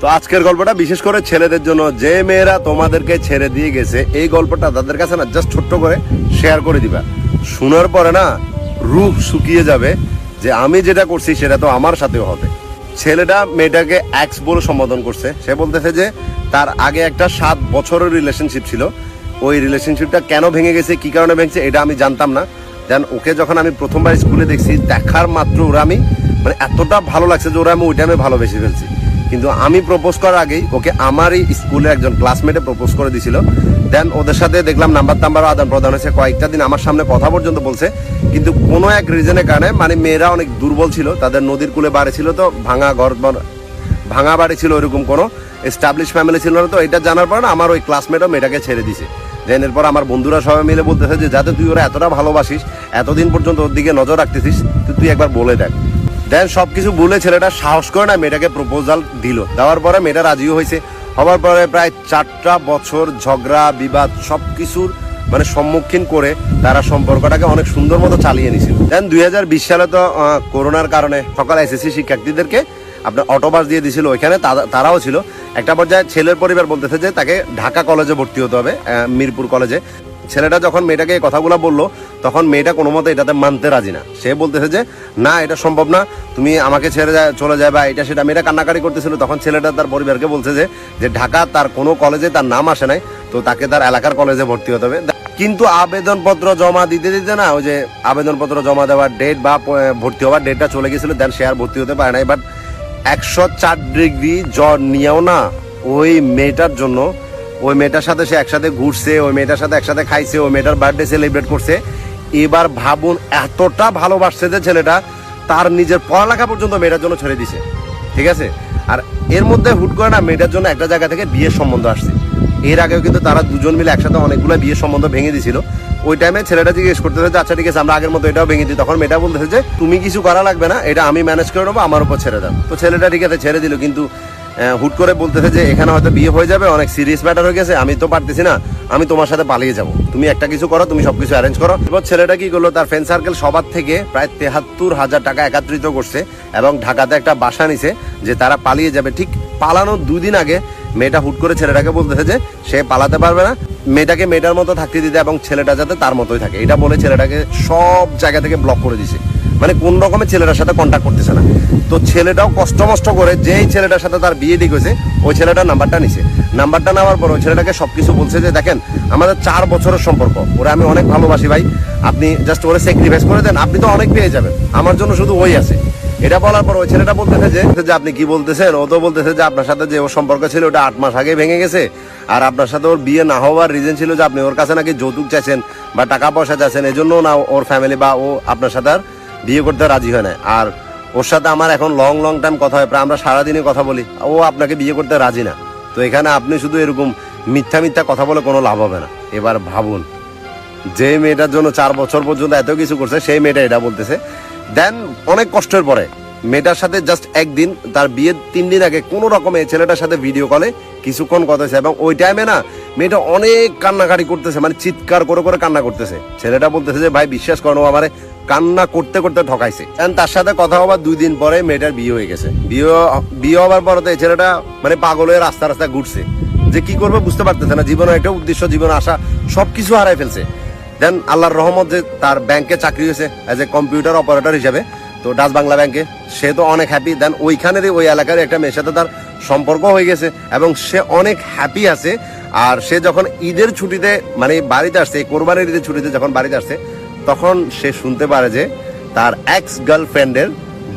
তো আজকের গল্পটা বিশেষ করে ছেলেদের জন্য, যে মেয়েরা তোমাদেরকে ছেড়ে দিয়ে গেছে, এই গল্পটা তাদের কাছে না জাস্ট ছোট্ট করে শেয়ার করে দিবা। শোনার পরে না, রূপ শুকিয়ে যাবে যে আমি যেটা করছি সেটা তো আমার সাথেও হবে। ছেলেটা মেয়েটাকে এক্স বলে সম্বোধন করছে। সে বলতেছে যে, তার আগে একটা সাত বছরের রিলেশনশিপ ছিল। ওই রিলেশনশিপটা কেন ভেঙে গেছে, কি কারণে ভেঙেছে, এটা আমি জানতাম না। দেন ওকে যখন আমি প্রথমবার স্কুলে দেখছি, দেখার মাত্র ওরা আমি মানে এতটা ভালো লাগছে যে ওরা আমি ওই টাইমে ভালোবেসে ফেলছি। কিন্তু আমি প্রপোজ করার আগেই ওকে আমারই স্কুলে একজন ক্লাসমেটে প্রপোজ করে দিছিল। দেন ওদের সাথে দেখলাম নাম্বার টাম্বারও আদান প্রদান হয়েছে। কয়েকটা দিন আমার সামনে কথা পর্যন্ত বলছে। কিন্তু কোনো এক রিজনের কারণে মানে মেয়েরা অনেক দুর্বল ছিল, তাদের নদীর কূলে বাড়ি ছিল তো, ভাঙা ঘর ভাঙা বাড়ি ছিল ওইরকম কোনো এস্টাবলিশ ফ্যামিলি ছিল না তো, এটা জানার পর আমার ওই ক্লাসমেটও মেয়েটাকে ছেড়ে দিছে। দেন এরপর আমার বন্ধুরা সবাই মিলে বলতেছে যে, যাতে তুই ওরা এতটা ভালোবাসিস, এতদিন পর্যন্ত ওর দিকে নজর রাখতেছিস তুই একবার বলে দেখ। দেন সবকিছু বলে ছেলেটা সাহস করে না মেয়েটাকে প্রপোজাল দিল। দেওয়ার পরে মেয়েটা রাজিও হয়েছে। হওয়ার পরে প্রায় চারটা বছর ঝগড়া, বিবাদ সবকিছুর মানে সম্মুখীন করে তারা সম্পর্কটাকে অনেক সুন্দর মতো চালিয়ে নিছিল। দেন দুই হাজার বিশ সালে তো করোনার কারণে সকাল এসএসসি শিক্ষার্থীদেরকে আপনার অটোবাস দিয়ে দিছিল। ওইখানে তারাও ছিল। একটা পর্যায়ে ছেলের পরিবার বলতেছে যে তাকে ঢাকা কলেজে ভর্তি হতে হবে মিরপুর কলেজে ছেলেটা যখন মেয়েটাকে এই কথাগুলো বলল, তখন মেয়েটা কোনো মতে এটাতে মানতে রাজি না। সে বলতেছে যে, না, এটা সম্ভব না। তুমি আমাকে ছেড়ে যায়, চলে যায় বা এটা সেটা। মেয়েটা কান্নাকাটি করতেছিল। তখন ছেলেটা তার পরিবারকে বলছে যে যে ঢাকা তার কোনো কলেজে তার নাম আসে নাই, তো তাকে তার এলাকার কলেজে ভর্তি হতে হবে। কিন্তু আবেদনপত্র জমা দিতে দিতে না, ওই যে আবেদনপত্র জমা দেওয়ার ডেট বা ভর্তি হওয়ার ডেটটা চলে গেছিল দেন সে আর ভর্তি হতে পারে নাই। বাট একশো চার ডিগ্রি জ্বর নিয়েও না, ওই মেয়েটার জন্য ওই মেয়েটার সাথে সে একসাথে ঘুরছে, ওই মেয়েটার সাথে একসাথে খাইছে, ওই মেয়েটার বার্থডে সেলিব্রেট করছে। এবার ভাবুন, এতটা ভালোবাসছে যে ছেলেটা, তার নিজের পড়ালেখা পর্যন্ত মেয়েটার জন্য ছেড়ে দিছে। ঠিক আছে? আর এর মধ্যে হুট করে না মেয়েটার জন্য একটা জায়গা থেকে বিয়ের সম্বন্ধ আসছে। এর আগেও কিন্তু তারা দুজন মিলে একসাথে অনেকগুলো বিয়ের সম্বন্ধ ভেঙে দিছিল। ওই টাইমে ছেলেটা জিজ্ঞেস করতেছে যে আচ্ছা ঠিক আছে, আমরা আগের মতো এটাও ভেঙে দিই। তখন মেয়েটা বলতেছে যে, তুমি কিছু করা লাগবে না, এটা আমি ম্যানেজ করে নেব, আমার উপর ছেড়ে দাও। তো ছেলেটা ঠিক আছে, ছেড়ে দিল, কিন্তু হুট করে বলতেছে যে এখানে হয়তো বিয়ে হয়ে যাবে, অনেক সিরিয়াস ম্যাটার হয়ে গেছে, আমি তো পারতেছি না, আমি তোমার সাথে পালিয়ে যাব। তুমি একটা কিছু করো, তুমি সবকিছু অ্যারেঞ্জ করো। এবার ছেলেটা কি করল, তার ফ্রেন্ড সার্কেল সবার থেকে প্রায় তেহাত্তর হাজার টাকা একত্রিত করছে এবং ঢাকাতে একটা বাসা নিছে যে তারা পালিয়ে যাবে। ঠিক পালানোর দুদিন আগে মেয়েটা হুট করে ছেলেটাকে বলতেছে যে সে পালাতে পারবে না, মেয়েটাকে মেয়েটার মতো থাকতে দিতে এবং ছেলেটা যাতে তার মতোই থাকে। এটা বলে ছেলেটাকে সব জায়গা থেকে ব্লক করে দিছে। মানে কোন রকমের ছেলেটার সাথে কন্ট্যাক্ট করতেছে না। তো ছেলেটাও কষ্ট মষ্ট করে যেই ছেলেটার সাথে তার বিয়ে ঠিক হয়েছে, ওই ছেলেটার নাম্বারটা নিছে। নাম্বারটা নেওয়ার পর ওই ছেলেটাকে সবকিছু বলছে যে, দেখেন, আমাদের চার বছরের সম্পর্ক। ওরা আমি অনেক ভালোবাসি ভাই। আপনি জাস্ট ওরা স্যাক্রিফাইস করে দেন, আপনি তো অনেক পেয়ে যাবেন। আমার জন্য শুধু ওই আছে। এটা বলার পর ওই ছেলেটা বলতেছে যে যে আপনি কি বলতেছেন? ও তো বলতেছে যে, আপনার সাথে যে ওর সম্পর্ক ছিল, ওটা আট মাস আগে ভেঙে গেছে। আর আপনার সাথে ওর বিয়ে না হওয়ার রিজন ছিল যে, আপনি ওর কাছে নাকি যৌতুক চাইছেন বা টাকা পয়সা চাইছেন। এই জন্য না ওর ফ্যামিলি বা ও আপনার সাথে আর বিয়ে করতে রাজি হয় না। আর ওর সাথে আমার এখন লং লং টাইম কথা হয়, প্রায় আমরা সারাদিনই কথা বলি। ও আপনাকে বিয়ে করতে রাজি না। তো এখানে আপনি শুধু এরকম মিথ্যা মিথ্যা কথা বলে কোনো লাভ হবে না। এবার ভাবুন, যে মেয়েটার জন্য চার বছর পর্যন্ত এত কিছু করছে, সেই মেয়েটা এটা বলতেছে। দেন অনেক কষ্টের পরে মেয়েটার সাথে জাস্ট একদিন, তার বিয়ের তিন দিন আগে কোনো রকমে ছেলেটার সাথে ভিডিও কলে কিছুক্ষণ কথা এবং ওই টাইমে না মেয়েটা অনেক কান্নাকাটি করতেছে মানে চিৎকার করে করে কান্না করতেছে। ছেলেটা বলতেছে যে, ভাই, বিশ্বাস করো আমারে কান্না করতে করতে ঠকাইছে। তার সাথে কথা হবার দুই দিন পরে মেয়েটার বিয়ে হয়ে গেছে। বিয়ে বিয়ে হবার পরে তো ছেলেটা মানে পাগল হয়ে রাস্তা রাস্তা ঘুরছে। যে কি করবে বুঝতে পারতেছে না জীবনের একটা উদ্দেশ্য, জীবনে আসা সবকিছু হারাই ফেলছে। দেন আল্লাহর রহমত যে তার ব্যাংকে চাকরি হয়েছে অ্যাজ এ কম্পিউটার অপারেটর হিসাবে। তো ডাচ বাংলা ব্যাংকে সে তো অনেক হ্যাপি দেন ওইখানেরই ওই এলাকার একটা মেয়ের সাথে তার সম্পর্ক হয়ে গেছে এবং সে অনেক হ্যাপি আছে। আর সে যখন ঈদের ছুটিতে মানে বাড়িতে আসছে কোরবানির ঈদের ছুটিতে যখন বাড়িতে আসছে তখন সে শুনতে পারে যে তার এক্স গার্লফ্রেন্ডের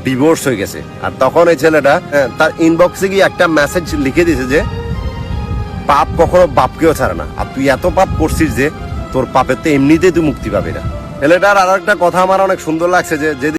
ডিভোর্স হয়ে গেছে। আর তখন এই ছেলেটা হ্যাঁ, তার ইনবক্সে গিয়ে একটা মেসেজ লিখে দিয়েছে যে পাপ কখনো বাপকেও ছাড়ে না। আর তুই এত পাপ করছিস যে তোর পাপের তো এমনিতেই তুই মুক্তি পাবি না। ছেলেটার আর একটা কথা আমার অনেক সুন্দর লাগছে যে যেদিন